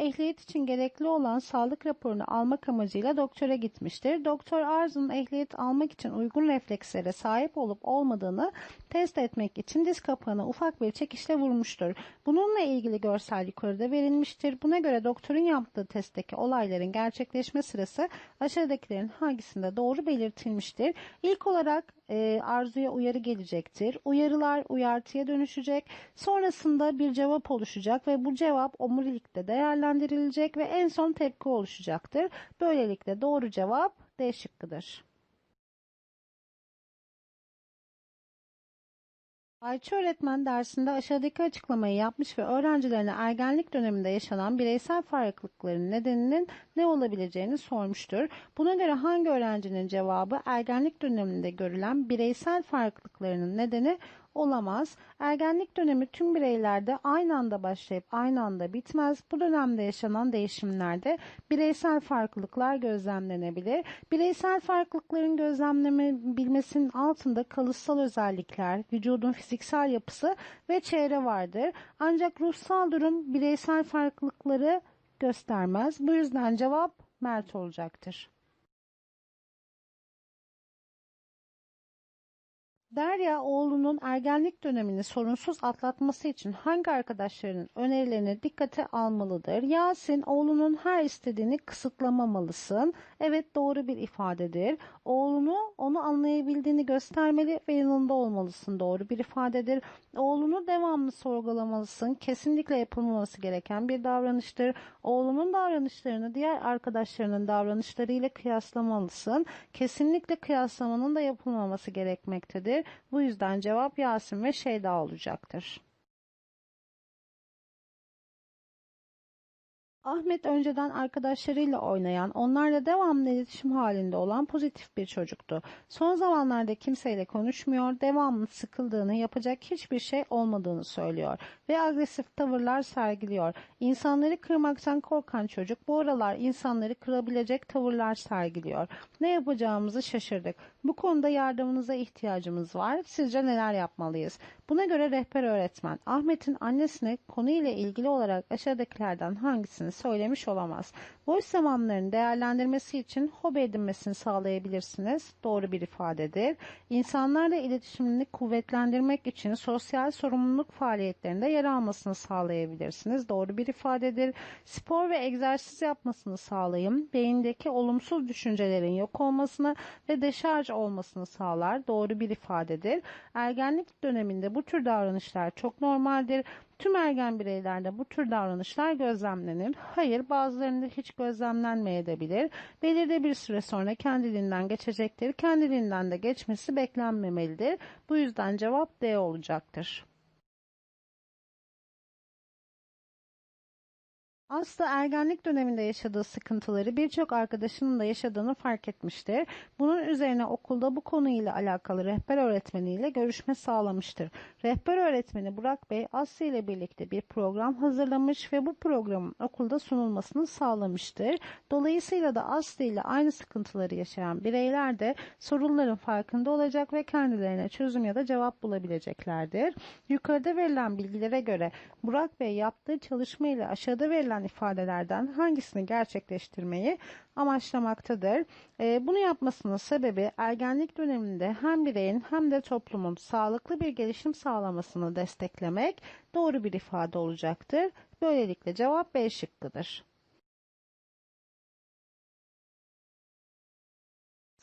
ehliyet için gerekli olan sağlık raporunu almak amacıyla doktora gitmiştir. Doktor Arzu'nun ehliyet almak için uygun reflekslere sahip olup olmadığını test etmek için diz kapağına ufak bir çekişle vurmuştur. Bununla ilgili görsel yukarıda verilmiştir. Buna göre doktorun yaptığı testteki olayların gerçekleşme sırası aşağıdakilerin hangisinde doğru belirtilmiştir. İlk olarak e, arzuya uyarı gelecektir. Uyarılar uyartıya dönüşecek. Sonrasında bir cevap oluşacak ve bu cevap omurilikte değerlendirilecek ve en son tepki oluşacaktır. Böylelikle doğru cevap D şıkkıdır. Ayça öğretmen dersinde aşağıdaki açıklamayı yapmış ve öğrencilerine ergenlik döneminde yaşanan bireysel farklılıkların nedeninin ne olabileceğini sormuştur. Buna göre hangi öğrencinin cevabı ergenlik döneminde görülen bireysel farklılıklarının nedeni olamaz. Ergenlik dönemi tüm bireylerde aynı anda başlayıp aynı anda bitmez. Bu dönemde yaşanan değişimlerde bireysel farklılıklar gözlemlenebilir. Bireysel farklılıkların gözlemlenebilmesinin altında kalıtsal özellikler, vücudun fiziksel yapısı ve çevre vardır. Ancak ruhsal durum bireysel farklılıkları göstermez. Bu yüzden cevap Mert olacaktır. Derya oğlunun ergenlik dönemini sorunsuz atlatması için hangi arkadaşlarının önerilerini dikkate almalıdır? Yasin oğlunun her istediğini kısıtlamamalısın. Evet doğru bir ifadedir. Oğlunu onu anlayabildiğini göstermeli ve yanında olmalısın. Doğru bir ifadedir. Oğlunu devamlı sorgulamalısın. Kesinlikle yapılmaması gereken bir davranıştır. Oğlunun davranışlarını diğer arkadaşlarının davranışlarıyla kıyaslamalısın. Kesinlikle kıyaslamanın da yapılmaması gerekmektedir. Bu yüzden cevap Yasin ve Şeyda olacaktır. Ahmet önceden arkadaşlarıyla oynayan, onlarla devamlı iletişim halinde olan pozitif bir çocuktu. Son zamanlarda kimseyle konuşmuyor, devamlı sıkıldığını, yapacak hiçbir şey olmadığını söylüyor ve agresif tavırlar sergiliyor. İnsanları kırmaktan korkan çocuk bu aralar insanları kırabilecek tavırlar sergiliyor. Ne yapacağımızı şaşırdık. Bu konuda yardımınıza ihtiyacımız var. Sizce neler yapmalıyız? Buna göre rehber öğretmen Ahmet'in annesine konuyla ilgili olarak aşağıdakilerden hangisini söylemiş olamaz. Boş zamanlarını değerlendirmesi için hobi edinmesini sağlayabilirsiniz. Doğru bir ifadedir. İnsanlarla iletişimini kuvvetlendirmek için sosyal sorumluluk faaliyetlerinde yer almasını sağlayabilirsiniz. Doğru bir ifadedir. Spor ve egzersiz yapmasını sağlayın. Beyindeki olumsuz düşüncelerin yok olmasını ve deşarj olmasını sağlar. Doğru bir ifadedir. Ergenlik döneminde bu tür davranışlar çok normaldir. Tüm ergen bireylerde bu tür davranışlar gözlemlenir. Hayır bazılarında hiç gözlemlenmeyebilir. Belirli bir süre sonra kendiliğinden geçecektir. Kendiliğinden de geçmesi beklenmemelidir. Bu yüzden cevap D olacaktır. Aslı ergenlik döneminde yaşadığı sıkıntıları birçok arkadaşının da yaşadığını fark etmiştir. Bunun üzerine okulda bu konuyla alakalı rehber öğretmeniyle görüşme sağlamıştır. Rehber öğretmeni Burak Bey Aslı ile birlikte bir program hazırlamış ve bu programın okulda sunulmasını sağlamıştır. Dolayısıyla da Aslı ile aynı sıkıntıları yaşayan bireyler de sorunların farkında olacak ve kendilerine çözüm ya da cevap bulabileceklerdir. Yukarıda verilen bilgilere göre Burak Bey yaptığı çalışma ile aşağıda verilen ifadelerden hangisini gerçekleştirmeyi amaçlamaktadır. E, bunu yapmasının sebebi ergenlik döneminde hem bireyin hem de toplumun sağlıklı bir gelişim sağlamasını desteklemek doğru bir ifade olacaktır. Böylelikle cevap B şıkkıdır.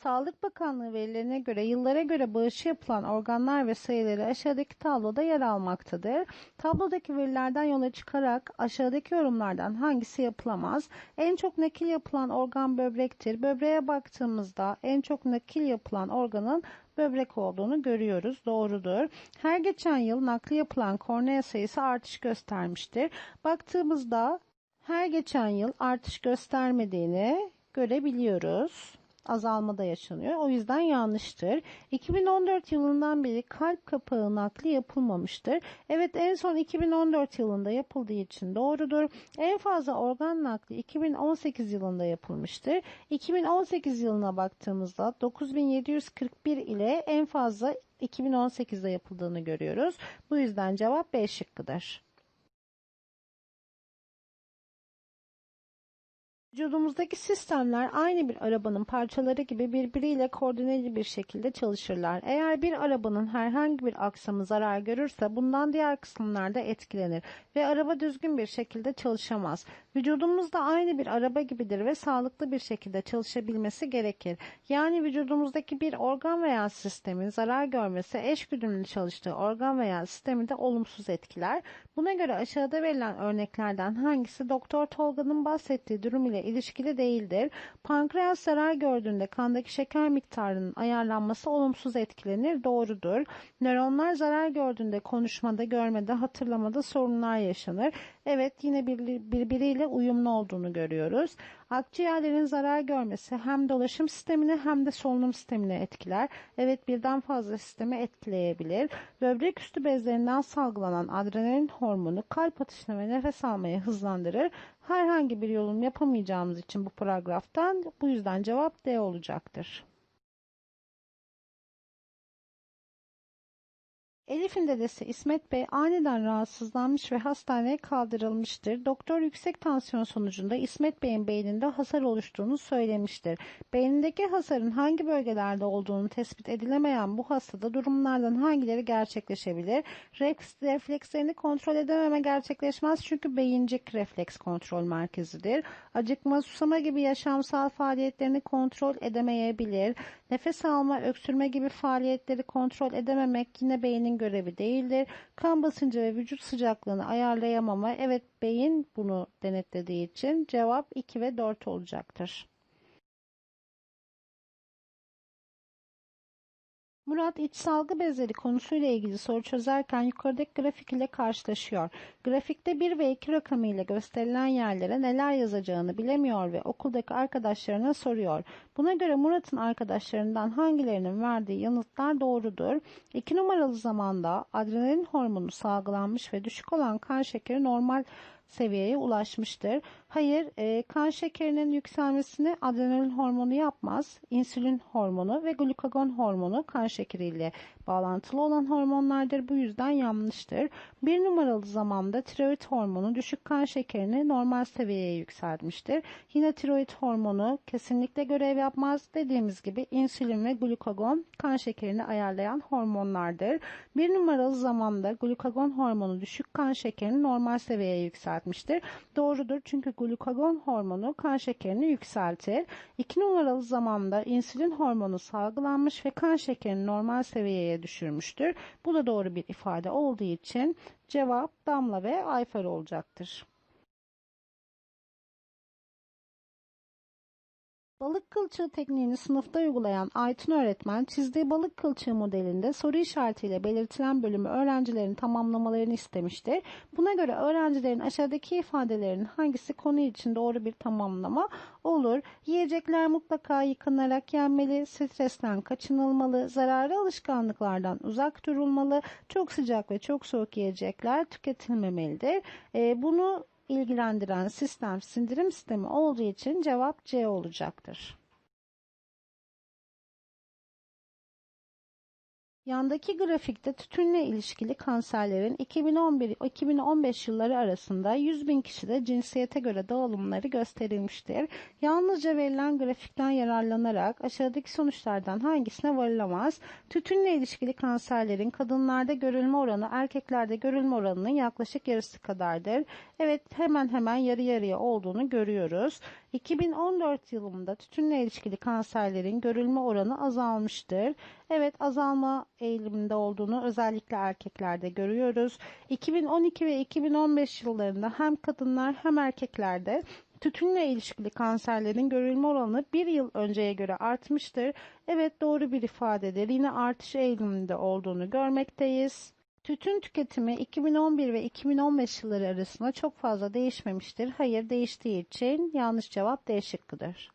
Sağlık Bakanlığı verilerine göre yıllara göre bağışı yapılan organlar ve sayıları aşağıdaki tabloda yer almaktadır. Tablodaki verilerden yola çıkarak aşağıdaki yorumlardan hangisi yapılamaz? En çok nakil yapılan organ böbrektir. Böbreğe baktığımızda en çok nakil yapılan organın böbrek olduğunu görüyoruz. Doğrudur. Her geçen yıl nakli yapılan kornea sayısı artış göstermiştir. Baktığımızda her geçen yıl artış göstermediğini görebiliyoruz azalmada yaşanıyor. O yüzden yanlıştır. 2014 yılından beri kalp kapağı nakli yapılmamıştır. Evet en son 2014 yılında yapıldığı için doğrudur. En fazla organ nakli 2018 yılında yapılmıştır. 2018 yılına baktığımızda 9741 ile en fazla 2018'de yapıldığını görüyoruz. Bu yüzden cevap B şıkkıdır. Vücudumuzdaki sistemler aynı bir arabanın parçaları gibi birbiriyle koordineli bir şekilde çalışırlar. Eğer bir arabanın herhangi bir aksamı zarar görürse bundan diğer kısımlar da etkilenir ve araba düzgün bir şekilde çalışamaz. Vücudumuz da aynı bir araba gibidir ve sağlıklı bir şekilde çalışabilmesi gerekir. Yani vücudumuzdaki bir organ veya sistemin zarar görmesi eşgüdümlü çalıştığı organ veya sistemi de olumsuz etkiler. Buna göre aşağıda verilen örneklerden hangisi Doktor Tolga'nın bahsettiği durum ile ilişkili değildir? Pankreas zarar gördüğünde kandaki şeker miktarının ayarlanması olumsuz etkilenir. Doğrudur. Nöronlar zarar gördüğünde konuşmada, görmede, hatırlamada sorunlar yaşanır. Evet yine bir- birbiriyle uyumlu olduğunu görüyoruz. Akciğerlerin zarar görmesi hem dolaşım sistemini hem de solunum sistemini etkiler. Evet birden fazla sistemi etkileyebilir. Böbrek üstü bezlerinden salgılanan adrenalin hormonu kalp atışını ve nefes almayı hızlandırır. Herhangi bir yorum yapamayacağımız için bu paragraftan bu yüzden cevap D olacaktır. Elif'in dedesi İsmet Bey aniden rahatsızlanmış ve hastaneye kaldırılmıştır. Doktor yüksek tansiyon sonucunda İsmet Bey'in beyninde hasar oluştuğunu söylemiştir. Beynindeki hasarın hangi bölgelerde olduğunu tespit edilemeyen bu hastada durumlardan hangileri gerçekleşebilir? Refleks, reflekslerini kontrol edememe gerçekleşmez çünkü beyincik refleks kontrol merkezidir. Acıkma, susama gibi yaşamsal faaliyetlerini kontrol edemeyebilir. Nefes alma, öksürme gibi faaliyetleri kontrol edememek yine beynin görevi değildir. Kan basıncı ve vücut sıcaklığını ayarlayamama, evet beyin bunu denetlediği için cevap 2 ve 4 olacaktır. Murat iç salgı bezleri konusuyla ilgili soru çözerken yukarıdaki grafik ile karşılaşıyor. Grafikte 1 ve 2 rakamı ile gösterilen yerlere neler yazacağını bilemiyor ve okuldaki arkadaşlarına soruyor. Buna göre Murat'ın arkadaşlarından hangilerinin verdiği yanıtlar doğrudur. 2 numaralı zamanda adrenalin hormonu salgılanmış ve düşük olan kan şekeri normal seviyeye ulaşmıştır. Hayır, e, kan şekerinin yükselmesini adrenalin hormonu yapmaz. İnsülin hormonu ve glukagon hormonu kan şekeriyle bağlantılı olan hormonlardır. Bu yüzden yanlıştır. Bir numaralı zamanda tiroid hormonu düşük kan şekerini normal seviyeye yükseltmiştir. Yine tiroid hormonu kesinlikle görev yapmaz. Dediğimiz gibi insülin ve glukagon kan şekerini ayarlayan hormonlardır. Bir numaralı zamanda glukagon hormonu düşük kan şekerini normal seviyeye yükseltmiştir. Doğrudur çünkü glukagon hormonu kan şekerini yükseltir. 2 numaralı zamanda insülin hormonu salgılanmış ve kan şekerini normal seviyeye düşürmüştür. Bu da doğru bir ifade olduğu için cevap Damla ve Ayfer olacaktır. Balık kılçığı tekniğini sınıfta uygulayan Aytun öğretmen çizdiği balık kılçığı modelinde soru işaretiyle belirtilen bölümü öğrencilerin tamamlamalarını istemiştir. Buna göre öğrencilerin aşağıdaki ifadelerin hangisi konu için doğru bir tamamlama olur? Yiyecekler mutlaka yıkanarak yenmeli, stresten kaçınılmalı, zararlı alışkanlıklardan uzak durulmalı, çok sıcak ve çok soğuk yiyecekler tüketilmemelidir. Ee, bunu ilgilendiren sistem sindirim sistemi olduğu için cevap C olacaktır. Yandaki grafikte tütünle ilişkili kanserlerin 2011-2015 yılları arasında 100 bin kişide cinsiyete göre dağılımları gösterilmiştir. Yalnızca verilen grafikten yararlanarak aşağıdaki sonuçlardan hangisine varılamaz? Tütünle ilişkili kanserlerin kadınlarda görülme oranı erkeklerde görülme oranının yaklaşık yarısı kadardır. Evet hemen hemen yarı yarıya olduğunu görüyoruz. 2014 yılında tütünle ilişkili kanserlerin görülme oranı azalmıştır. Evet azalma eğiliminde olduğunu özellikle erkeklerde görüyoruz. 2012 ve 2015 yıllarında hem kadınlar hem erkeklerde tütünle ilişkili kanserlerin görülme oranı bir yıl önceye göre artmıştır. Evet doğru bir ifadedir. Yine artış eğiliminde olduğunu görmekteyiz. Tütün tüketimi 2011 ve 2015 yılları arasında çok fazla değişmemiştir. Hayır değiştiği için yanlış cevap D şıkkıdır.